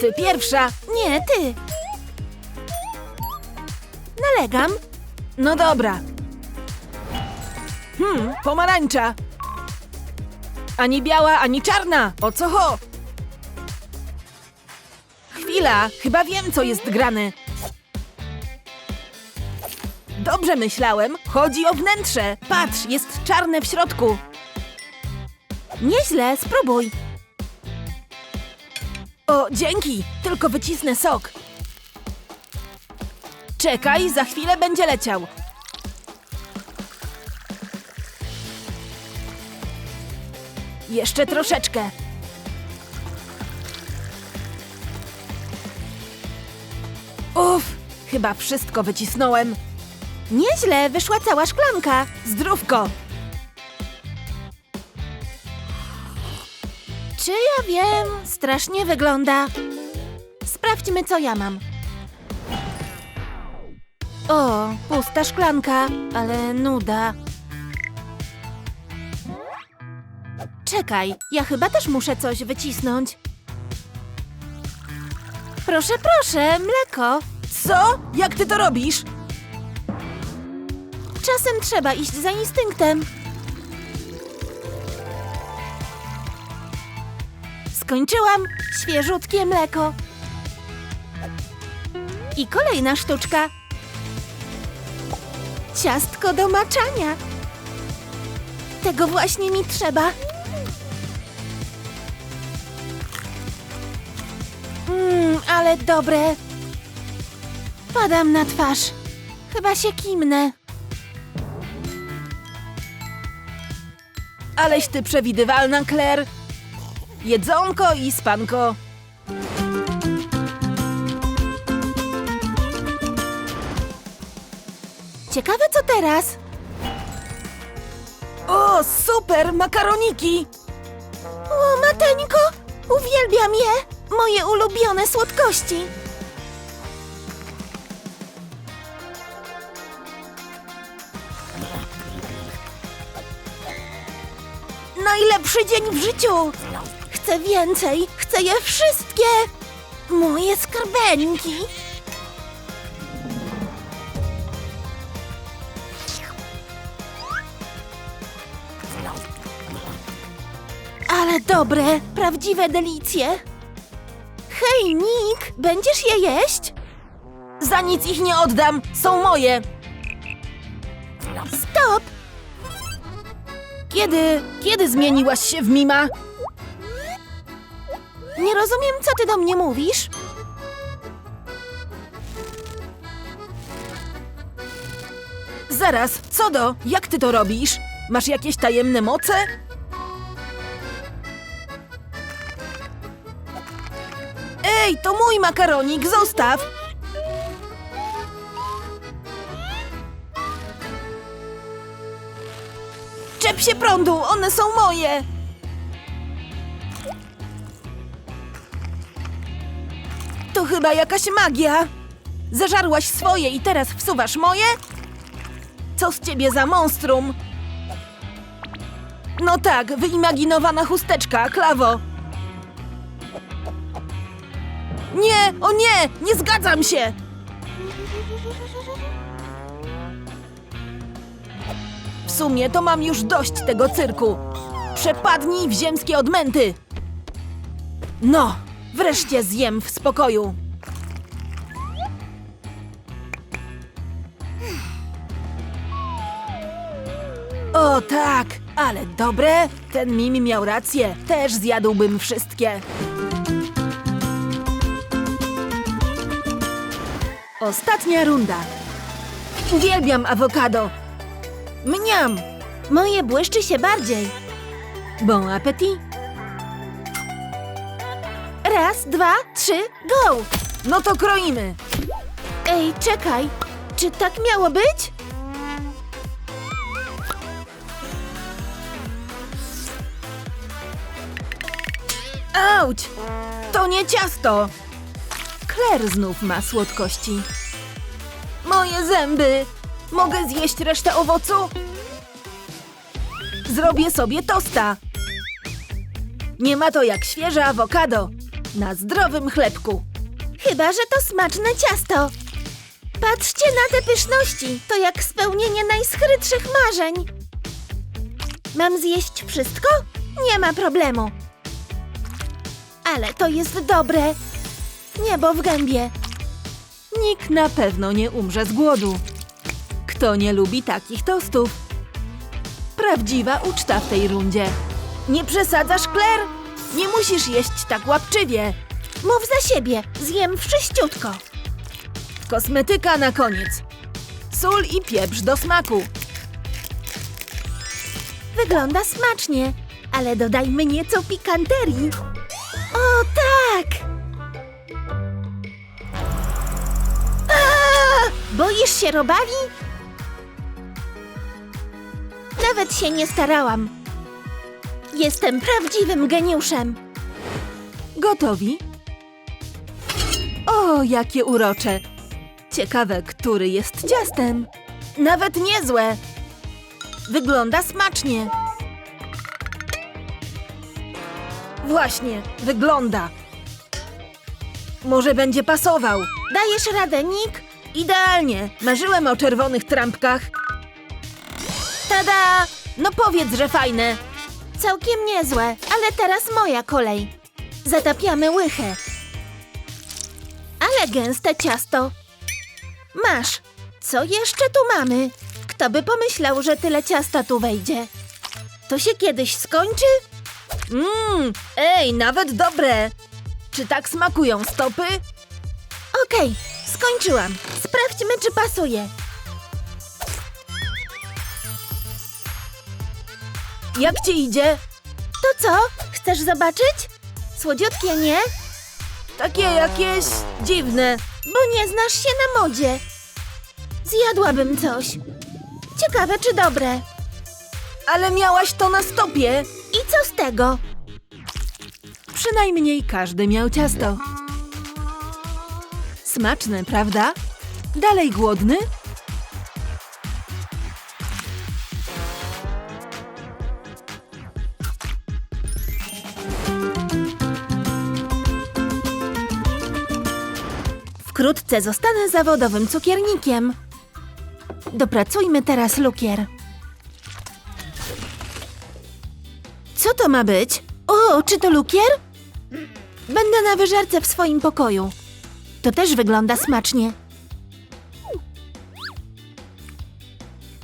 Ty pierwsza. Nie, ty. Nalegam. No dobra. Hmm, pomarańcza. Ani biała, ani czarna. O co ho? Chwila, chyba wiem, co jest grane. Dobrze myślałem. Chodzi o wnętrze. Patrz, jest czarne w środku. Nieźle, spróbuj. O, dzięki. Tylko wycisnę sok. Czekaj, za chwilę będzie leciał. Jeszcze troszeczkę. Uff, chyba wszystko wycisnąłem. Nieźle, wyszła cała szklanka. Zdrówko. Ja wiem? Strasznie wygląda. Sprawdźmy, co ja mam. O, pusta szklanka, ale nuda. Czekaj, ja chyba też muszę coś wycisnąć. Proszę, proszę, mleko. Co? Jak ty to robisz? Czasem trzeba iść za instynktem. Skończyłam. Świeżutkie mleko. I kolejna sztuczka. Ciastko do maczania. Tego właśnie mi trzeba. Mmm, ale dobre. Padam na twarz. Chyba się kimnę. Aleś ty przewidywalna, Claire. Jedzonko i spanko. Ciekawe co teraz? O, super, makaroniki! O, mateńko! Uwielbiam je! Moje ulubione słodkości! Najlepszy dzień w życiu! Chcę więcej! Chcę je wszystkie! Moje skarbenki! Ale dobre, prawdziwe delicje. Hej, Nick, będziesz je jeść? Za nic ich nie oddam, są moje. Stop! Kiedy, kiedy zmieniłaś się w Mima? Nie rozumiem, co ty do mnie mówisz. Zaraz, co do? Jak ty to robisz? Masz jakieś tajemne moce? Ej, to mój makaronik, zostaw! Czep się prądu, one są moje! To chyba jakaś magia! Zażarłaś swoje i teraz wsuwasz moje? Co z ciebie za monstrum? No tak, wyimaginowana chusteczka, klawo. Nie, o nie, nie zgadzam się! W sumie to mam już dość tego cyrku. Przepadnij w ziemskie odmęty. No, wreszcie zjem w spokoju. O tak, ale dobre. Ten Mimi miał rację. Też zjadłbym wszystkie. Ostatnia runda. Uwielbiam awokado. Mniam. Moje błyszczy się bardziej. Bon appetit. Raz, dwa, trzy, go! No to kroimy. Ej, czekaj. Czy tak miało być? Auć! To nie ciasto! Claire znów ma słodkości. Moje zęby! Mogę zjeść resztę owocu? Zrobię sobie tosta. Nie ma to jak świeże awokado. Na zdrowym chlebku. Chyba, że to smaczne ciasto. Patrzcie na te pyszności. To jak spełnienie najschrytszych marzeń. Mam zjeść wszystko? Nie ma problemu. Ale to jest dobre. Niebo w gębie. Nikt na pewno nie umrze z głodu. Kto nie lubi takich tostów? Prawdziwa uczta w tej rundzie. Nie przesadzasz, Claire? Nie musisz jeść tak łapczywie. Mów za siebie. Zjem wszyściutko. Kosmetyka na koniec. Sól i pieprz do smaku. Wygląda smacznie, ale dodajmy nieco pikanterii. O tak! A! Boisz się robali? Nawet się nie starałam. Jestem prawdziwym geniuszem. Gotowi? O, jakie urocze! Ciekawe, który jest ciastem. Nawet niezłe. Wygląda smacznie. Właśnie, wygląda. Może będzie pasował. Dajesz radę, Nick? Idealnie. Marzyłem o czerwonych trampkach. Tada! No powiedz, że fajne. Całkiem niezłe, ale teraz moja kolej. Zatapiamy łychę. Ale gęste ciasto. Masz. Co jeszcze tu mamy? Kto by pomyślał, że tyle ciasta tu wejdzie? To się kiedyś skończy? Mmm, ej, nawet dobre. Czy tak smakują stopy? Okej, skończyłam. Sprawdźmy, czy pasuje. Jak ci idzie? To co? Chcesz zobaczyć? Słodziutkie, nie? Takie jakieś dziwne. Bo nie znasz się na modzie. Zjadłabym coś. Ciekawe, czy dobre. Ale miałaś to na stopie. I co z tego? Przynajmniej każdy miał ciasto. Smaczne, prawda? Dalej głodny? Wkrótce zostanę zawodowym cukiernikiem. Dopracujmy teraz lukier. Co to ma być? O, czy to lukier? Będę na wyżerce w swoim pokoju. To też wygląda smacznie.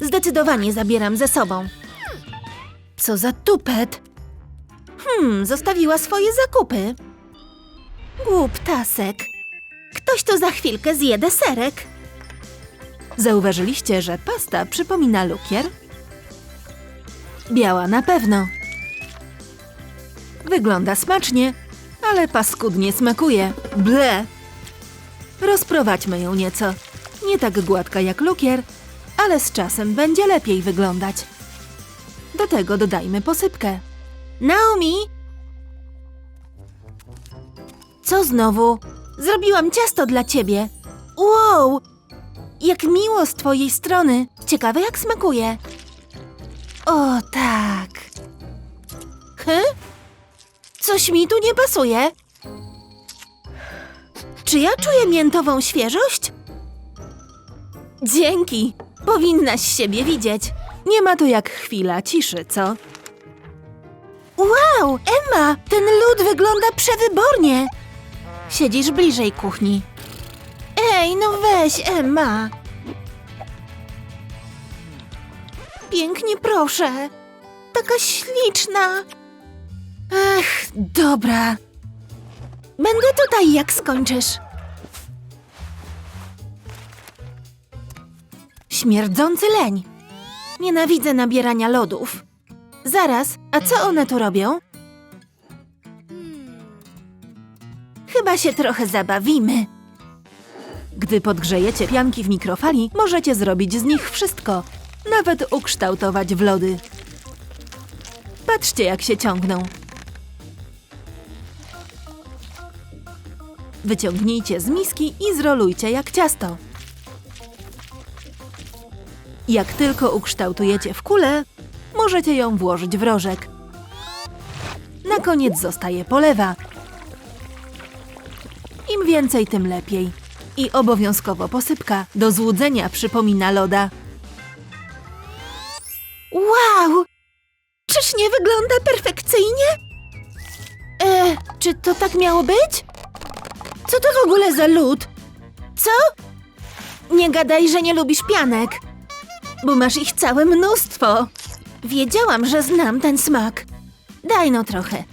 Zdecydowanie zabieram ze sobą. Co za tupet. Hmm, zostawiła swoje zakupy. Głuptasek. Ktoś tu za chwilkę zje deserek. Zauważyliście, że pasta przypomina lukier? Biała na pewno. Wygląda smacznie, ale paskudnie smakuje. Ble! Rozprowadźmy ją nieco. Nie tak gładka jak lukier, ale z czasem będzie lepiej wyglądać. Do tego dodajmy posypkę. Naomi! Co znowu? Zrobiłam ciasto dla ciebie. Wow! Jak miło z twojej strony. Ciekawe jak smakuje. O tak. Hy? Coś mi tu nie pasuje. Czy ja czuję miętową świeżość? Dzięki. Powinnaś siebie widzieć. Nie ma to jak chwila ciszy, co? Wow, Emma, ten lód wygląda przewybornie. Siedzisz bliżej kuchni. Ej, no weź, Emma. Pięknie proszę. Taka śliczna. Ech, dobra. Będę tutaj, jak skończysz. Śmierdzący leń. Nienawidzę nabierania lodów. Zaraz, a co one tu robią? Chyba się trochę zabawimy. Gdy podgrzejecie pianki w mikrofali, możecie zrobić z nich wszystko, nawet ukształtować w lody. Patrzcie, jak się ciągną. Wyciągnijcie z miski i zrolujcie jak ciasto. Jak tylko ukształtujecie w kulę, możecie ją włożyć w rożek. Na koniec zostaje polewa. Im więcej, tym lepiej. I obowiązkowo posypka. Do złudzenia przypomina loda. Wow! Czyż nie wygląda perfekcyjnie? E, czy to tak miało być? Co to w ogóle za lód? Co? Nie gadaj, że nie lubisz pianek, bo masz ich całe mnóstwo. Wiedziałam, że znam ten smak. Daj no trochę.